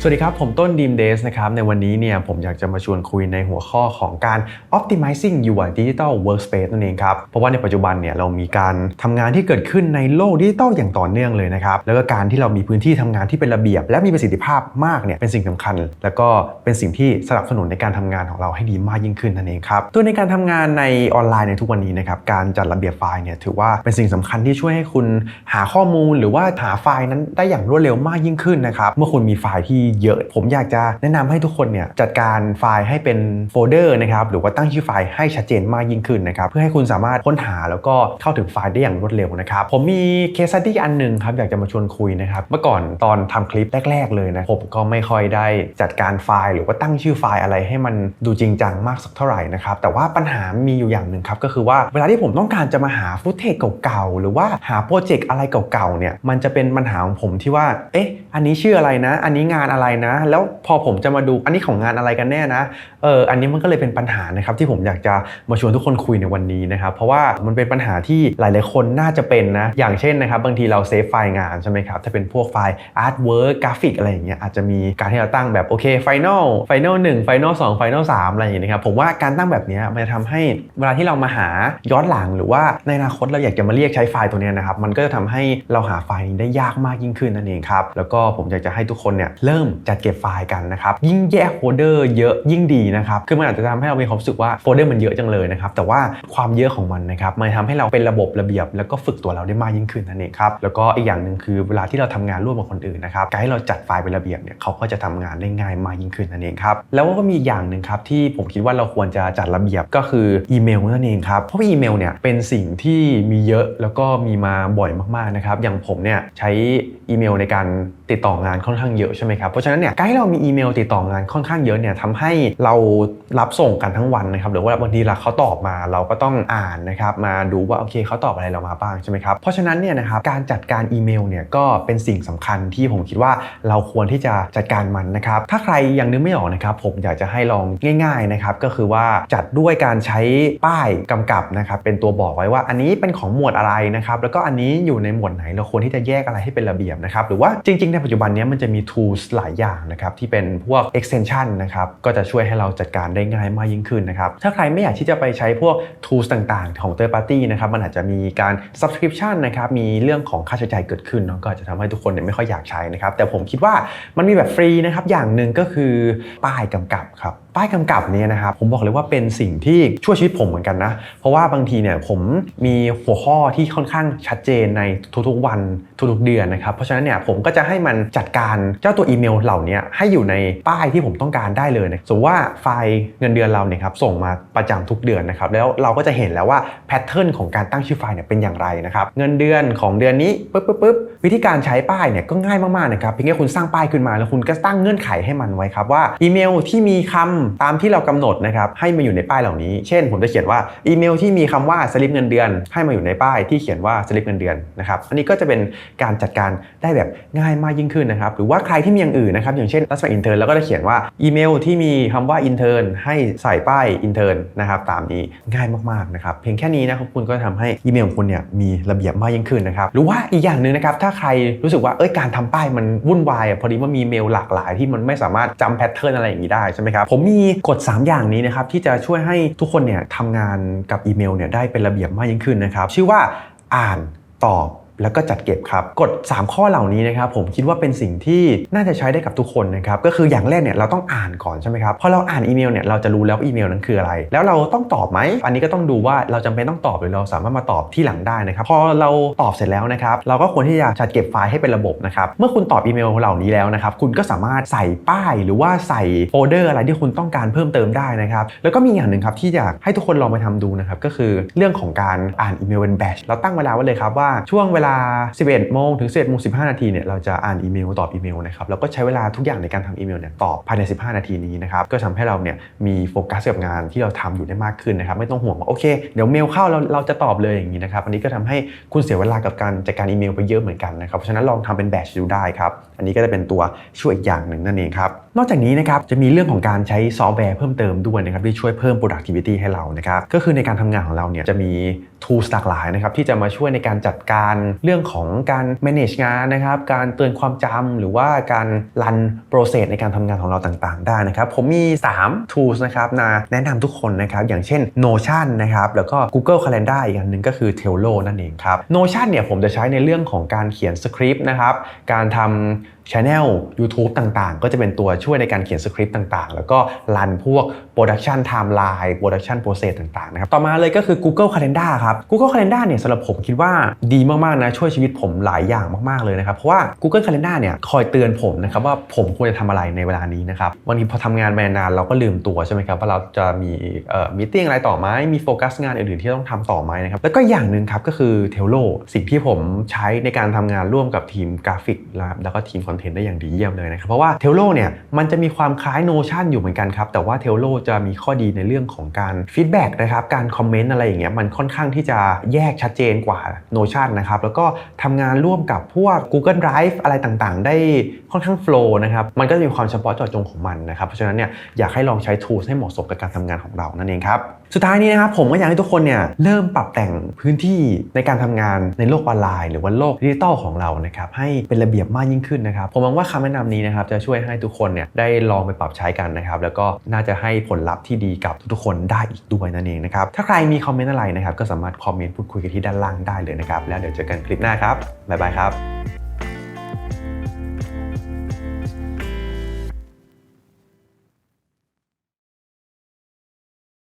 สวัสดีครับ ผมต้นดีมเดสนะครับในวันนี้เนี่ยผมอยากจะมาชวนคุยในหัวข้อของการ optimizing your digital workspace นั่นเองครับ เพราะว่าในปัจจุบันเนี่ยเรามีการทำงานที่เกิดขึ้นในโลกดิจิทัลอย่างต่อเนื่องเลยนะครับแล้วก็การที่เรามีพื้นที่ทำงานที่เป็นระเบียบ และมีประสิทธิภาพมากเนี่ยเป็นสิ่งสำคัญ แล้วก็เป็นสิ่งที่สนับสนุนในการทำงานของเราให้ดีมากยิ่งขึ้นนั่นเองครับตัวในการทำงานในออนไลน์ในทุกวันนี้นะครับการจัดระเบียบไฟล์เนี่ยถือว่าเป็นสิ่งสำคัญที่ช่วยให้คุณหาข้อมูล หรือว่าหาไฟล์นั้นได้อย่างรวดเร็วมากยิ่งขึ้นนะครับเมื่อคุณมีไฟล์ที่เยอะ ผมอยากจะแนะนำให้ทุกคนเนี่ยจัดการไฟล์ให้เป็นโฟลเดอร์นะครับหรือว่าตั้งชื่อไฟล์ให้ชัดเจนมากยิ่งขึ้นนะครับเพื่อให้คุณสามารถค้นหาแล้วก็เข้าถึงไฟล์ได้อย่างรวดเร็วนะครับผมมีเคส study อันหนึ่งครับอยากจะมาชวนคุยนะครับเมื่อก่อนตอนทำคลิปแรก ๆ เลยนะผมก็ไม่ค่อยได้จัดการไฟล์ หรือว่าตั้งชื่อไฟล์อะไรให้มันดูจริงจังมากสักเท่าไหร่นะครับแต่ว่าปัญหามีอยู่อย่างหนึ่งครับก็คือว่าเวลาที่ผมต้องการจะมาหาฟุตเทจเก่าๆหรือว่าหาโปรเจกต์อะไรเก่าๆเนี่ยมันจะเป็นปัญหาของผมที่ว่าเอ๊ะอันนี้ชื่ออะไรนะ อันนี้งานอะไรนะ แล้วพอผมจะมาดูอันนี้ของงานอะไรกันแน่นะเอออันนี้มันก็เลยเป็นปัญหานะครับที่ผมอยากจะมาชวนทุกคนคุยในวันนี้นะครับเพราะว่ามันเป็นปัญหาที่หลาย ๆ คนน่าจะเป็นนะอย่างเช่นนะครับบางทีเราเซฟไฟล์งานใช่ไหมครับถ้าเป็นพวกไฟล์อาร์ตเวิร์กกราฟิกอะไรอย่างเงี้ยอาจจะมีการที่เราตั้งแบบโอเคไฟนอลไฟนอลหนึ่งไฟนอลสองไฟนอลสามอะไรอย่างเงี้ยนะครับผมว่าการตั้งแบบนี้มันจะทำให้เวลาที่เรามาหาย้อนหลังหรือว่าในอนาคตเราอยากจะมาเรียกใช้ไฟล์ตัวเนี้ยนะครับมันก็จะทำให้เราหาไฟล์นี้ได้ยากมากยิ่งขึ้นนั่นเองครับแล้วก็ผมอยากจะให้ทุกคนเนี่ยเริ่มจัดเก็บไฟล์กันนะครับ ยิ่งแยกโฟลเดอร์เยอะยิ่งดีนะครับ คือมันอาจจะทำให้เรามีความรู้สึกว่าโฟลเดอร์มันเยอะจังเลยนะครับ แต่ว่าความเยอะของมันนะครับ มันทำให้เราเป็นระบบระเบียบ แล้วก็ฝึกตัวเราได้มากยิ่งขึ้นนั่นเองครับ แล้วก็อีกอย่างหนึ่งคือเวลาที่เราทำงานร่วมกับคนอื่นนะครับ การที่เราจัดไฟล์เป็นระเบียบเนี่ยเขาก็จะทำงานได้ง่ายมากยิ่งขึ้นนั่นเองครับ แล้วก็มีอย่างหนึ่งครับที่ผมคิดว่าเราควรจะจัดระเบียบก็คืออีเมลนั่นเองครับ เพราะว่าอีเมลเนี่ยเป็นสิ่งที่มีเยอะแล้วก็มีมาบ่อยมากๆนะครับ อย่างผมเนี่ยใช้อีเมลในการติดต่องานค่อนข้างเยอะใช่ไหมครับราะฉะนั้นเนี่ยการที่เรามีอีเมลติดต่องานค่อนข้างเยอะเนี่ยทำให้เรารับส่งกันทั้งวันนะครับหรือว่าบางทีเราเขาตอบมาเราก็ต้องอ่านนะครับมาดูว่าโอเคเขาตอบอะไรเรามาบ้างใช่ไหมครับเพราะฉะนั้นเนี่ยนะครับการจัดการอีเมลเนี่ยก็เป็นสิ่งสำคัญที่ผมคิดว่าเราควรที่จะจัดการมันนะครับถ้าใครยังนึกไม่ออกนะครับผมอยากจะให้ลองง่ายๆนะครับก็คือว่าจัดด้วยการใช้ป้ายกำกับนะครับเป็นตัวบอกไว้ว่าอันนี้เป็นของหมวดอะไรนะครับแล้วก็อันนี้อยู่ในหมวดไหนเราควรที่จะแยกอะไรให้เป็นระเบียบนะครับหรือว่าจริงๆในปัจจุบันนี้มันจะมี tools หลายอย่างนะครับที่เป็นพวก extension นะครับก็จะช่วยให้เราจัดการได้ง่ายมากยิ่งขึ้นนะครับถ้าใครไม่อยากที่จะไปใช้พวก tools ต่างๆ ของ third party นะครับมันอาจจะมีการ subscription นะครับมีเรื่องของค่าใช้จ่ายเกิดขึ้นเนาะก็จะทำให้ทุกคนเนี่ยไม่ค่อยอยากใช้นะครับแต่ผมคิดว่ามันมีแบบฟรีนะครับอย่างหนึ่งก็คือป้ายกำกับครับป้ายกำกับเนี้นะครับผมบอกเลยว่าเป็นสิ่งที่ช่วยชีวิตผมเหมือนกันนะเพราะว่าบางทีเนี่ยผมมีหัวข้อที่ค่อนข้างชัดเจนในทุกๆวันทุกๆเดือนนะครับเพราะฉะนั้นเนี่ยผมก็จะให้มันจัดการเจ้าตัวอีเมลเหล่านี้ให้อยู่ในป้ายที่ผมต้องการได้เลยนะสมมติว่าไฟล์เงินเดือนเราเนี่ยครับส่งมาประจำทุกเดือนนะครับแล้วเราก็จะเห็นแล้วว่าแพทเทิร์นของการตั้งชื่อไฟล์เนี่ยเป็นอย่างไรนะครับเงินเดือนของเดือนนี้ปุ๊บปุ๊บปุ๊บวิธีการใช้ป้ายเนี่ยก็ง่ายมากๆนะครับเพียงแค่คุณสร้างป้ายขึ้นมา แล้วคุณก็ตั้งเงื่อนไขให้มันไว้ครับว่าอีเมลที่มีคำตามที่เรากำหนดนะครับให้มาอยู่ในป้ายเหล่านี้ เช่น ผมจะเขียนว่าอีเมลที่มีคำว่าสลิปเงินเดือน ให้มาอยู่ในป้ายที่เขียนว่าสลิปเงินเดือนนะครับอันนี้ก็จะเป็นการจัดการได้แบบง่ายมากยิ่งขึ้นนะครับหรือว่าใครที่มีอย่างอื่นนะครับอย่างเช่นรับสมัครอินเทอร์แล้วก็จะเขียนว่าอีเมลที่มีคำว่าอินเทอร์ให้ใส่ป้ายอินเทอร์นะครับตามนี้ง่ายมากๆนะครับเพียงแค่นี้นะครับคุณก็ทำให้อีเมลของคุณเนี่ยมีระเบียบมากยิ่งขึ้นนะครับหรือว่าอีกอย่างหนึ่งนะครับถ้าาใครรู้สึกว่าเอ้ยการทำป้ายมันวุ่นวายพอดีว่ามีเมลหลากหลายที่มันไม่สามารถจำแพทเทิร์นอะไรอย่างนี้ได้ใช่ไหมครับผมมีกฎ 3 อย่างนี้นะครับที่จะช่วยให้ทุกคนเนี่ยทำงานกับอีเมลเนี่ยได้เป็นระเบียบมากยิ่งขึ้นนะครับชื่อว่าอ่านตอบ แล้วก็จัดเก็บครับกฎ3 ข้อเหล่านี้นะครับผมคิดว่าเป็นสิ่งที่น่าจะใช้ได้กับทุกคนนะครับก็คืออย่างแรกเนี่ยเราต้องอ่านก่อนใช่ไหมครับพอเราอ่านอีเมลเนี่ยเราจะรู้แล้วว่าอีเมลนั้นคืออะไร แล้วเราต้องตอบไหมอันนี้ก็ต้องดูว่าเราจำเป็นต้องตอบหรือเราสามารถมาตอบที่หลังได้นะครับพอเราตอบเสร็จแล้วนะครับเราก็ควรที่จะจัดเก็บไฟล์ให้เป็นระบบนะครับเมื่อคุณตอบอีเมลเหล่านี้แล้วนะครับคุณก็สามารถใส่ป้ายหรือว่าใส่โฟลเดอร์อะไรที่คุณต้องการเพิ่มเติมได้นะครับแล้วก็มีอย่างหนึ่งครับที่อยากให้ทุกคนลองไปทำดูนะครับก็คือเรื่องของการอ่านอีเมลเป็นแบชเราตั้งเวลาไว้เลยครับว่าช่วงเวลา11 โมงถึง 11โมง15 นาทีเนี่ยเราจะอ่านอีเมลตอบอีเมลนะครับแล้วก็ใช้เวลาทุกอย่างในการทำอีเมลเนี่ยตอบภายใน 15 นาทีนี้นะครับก็ทำให้เราเนี่ยมีโฟกัสกับงานที่เราทำอยู่ได้มากขึ้นนะครับไม่ต้องห่วงว่าโอเคเดี๋ยวเมลเข้าเราเราจะตอบเลยอย่างนี้นะครับอันนี้ก็ทำให้คุณเสียเวลากับการจัดการอีเมลไปเยอะเหมือนกันนะครับเพราะฉะนั้นลองทำเป็นแบชดูได้ครับอันนี้ก็จะเป็นตัวช่วยอีกอย่างหนึ่งนั่นเองครับนอกจากนี้นะครับจะมีเรื่องของการใช้ซอฟต์แวร์เพิ่มเติมด้วยนะครับที่ช่วยเพิ่ม productivity ให้เรานะครับก็คือในการทำงานของเราเนี่ยจะมี tools หลากหลายนะครับที่จะมาช่วยในการจัดการเรื่องของการ manage งานนะครับการเตือนความจำหรือว่าการ run process ในการทำงานของเราต่างๆ ได้นะครับผมมี 3 tools นะครับนะแนะนำทุกคนนะครับอย่างเช่น Notion นะครับแล้วก็ Google Calendar อีกอันหนึ่งก็คือ Trello นั่นเองครับ Notion เนี่ยผมจะใช้ในเรื่องของการเขียนสคริปต์นะครับการทำ Channel YouTube ต่างๆ ก็จะเป็นตัวช่วยในการเขียนสคริปต์ต่างๆ แล้วก็รันพวก Production Timeline Production Process ต่างๆนะครับต่อมาเลยก็คือ Google Calendar ครับ Google Calendar เนี่ยสำหรับผมคิดว่าดีมากๆนะช่วยชีวิตผมหลายอย่างมากๆเลยนะครับ เพราะว่า Google Calendar เนี่ยคอยเตือนผมนะครับว่าผมควรจะทำอะไรในเวลานี้นะครับบางทีพอทำงานไปนานเราก็ลืมตัวใช่ไหมครับว่าเราจะมีเอ่อมีติ้งอะไรต่อไหมมีโฟกัสงานอื่นๆที่ต้องทำต่อไหมนะครับแล้วก็อย่างหนึ่งครับก็คือ Trello สิ่งที่ผมใช้ในการทำงานร่วมกับทีมกราฟิกนะครับแล้วก็ทีมคอนเทนต์ได้อย่างดีเยี่ยมเลยนะครับเพราะว่า Trello เนี่ยมันจะมีความคล้าย Notion อยู่เหมือนกันครับแต่ว่า Trello จะมีข้อดีในเรื่องของการฟีดแบ็กนะครับการคอมเมนต์อะไรอย่างเงี้ยมันค่อนข้างที่จะแยกชัดเจนกว่าโนชั่นนะครับแล้วก็ทำงานร่วมกับพวก Google Drive อะไรต่างๆ ได้ค่อนข้างโฟล์นะครับมันก็จะมีความเฉพาะเจาะจงของมันนะครับเพราะฉะนั้นเนี่ยอยากให้ลองใช้ tools ให้เหมาะสมกับการทำงานของเรานั่นเองครับ สุดท้ายนี้นะครับผมก็อยากให้ทุกคนเนี่ยเริ่มปรับแต่งพื้นที่ในการทำงานในโลกออนไลน์ หรือว่าโลกดิจิตอลของเรานะครับให้เป็นระเบียบมากยิ่งขึ้นนะครับผมหวังว่าคำแนะนำนี้นะครับจะช่วยให้ทุกคนเนี่ยได้ลองไปปรับใช้กันนะครับแล้วก็น่าจะให้ผลลัพธ์ที่ดีกับทุกๆคนได้อีกด้วยนั่นเองนะครับถ้าใครมีคอมเมนต์อะไรนะครับก็สามารถคอมเมนต์พูดคุยกันที่ด้านล่างได้เลยนะครับแล้วเดี๋ยวเจอกันคลิปหน้าครับบ๊ายบายครับ